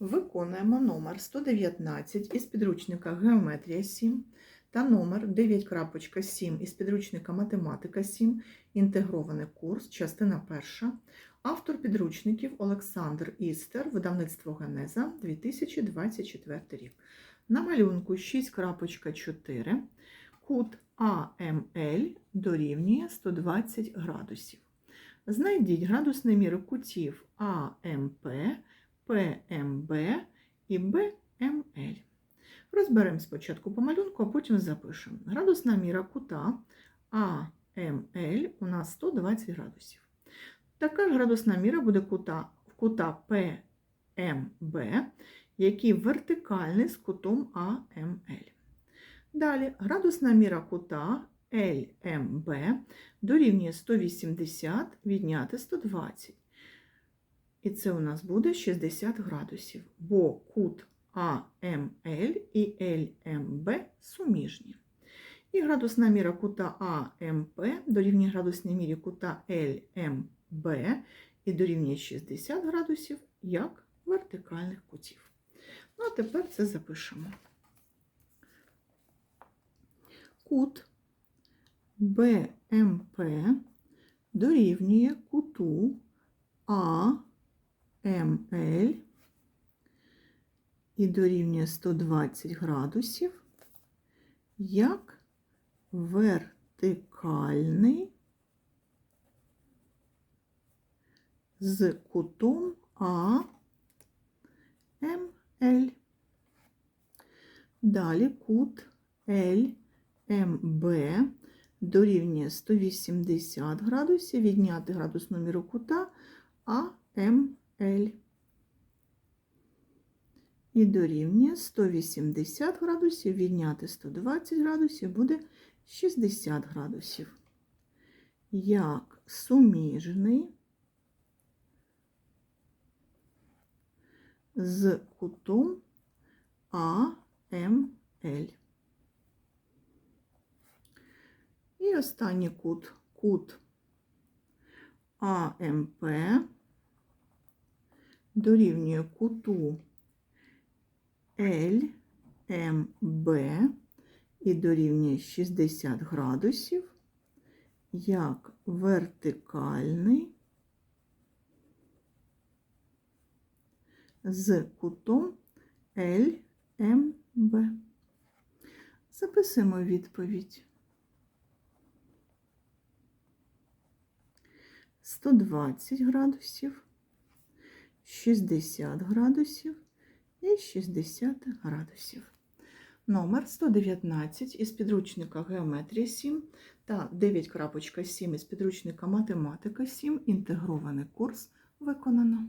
Виконуємо номер 119 із підручника Геометрія 7 та номер 9.7 із підручника Математика 7, інтегрований курс, частина перша. Автор підручників Олександр Істер, видавництво Генеза 2024 рік. На малюнку 6.4 кут АМЛ дорівнює 120 градусів. Знайдіть градусні міри кутів АМП, ПМБ і БМЛ. Розберемо спочатку по малюнку, а потім запишемо. Градусна міра кута АМЛ у нас 120 градусів. Така ж градусна міра буде кута, кута ПМБ, який вертикальний з кутом АМЛ. Далі градусна міра кута ЛМБ дорівнює 180 відняти 120. І це у нас буде 60 градусів, бо кут АМЛ і ЛМБ суміжні. І градусна міра кута АМП дорівнює градусній мірі кута ЛМБ і дорівнює 60 градусів як вертикальних кутів. Ну, а тепер це запишемо. Кут БМП дорівнює куту АМЛ і дорівнює 120 градусів як вертикальний з кутом АМЛ. Далі кут ЛМБ дорівнює 180 градусів, відняти градусну міру кута АМЛ. І дорівнює 180 градусів, відняти 120 градусів буде 60 градусів. Як суміжний з кутом АМЛ. І останній кут, кут АМП дорівнює куту ЛМБ і дорівнює 60 градусів як вертикальний з кутом ЛМБ. Записуємо відповідь. 120 градусів, 60 градусів і 60 градусів. Номер 119 із підручника Геометрія 7 та 9.7 із підручника Математика 7. Інтегрований курс виконано.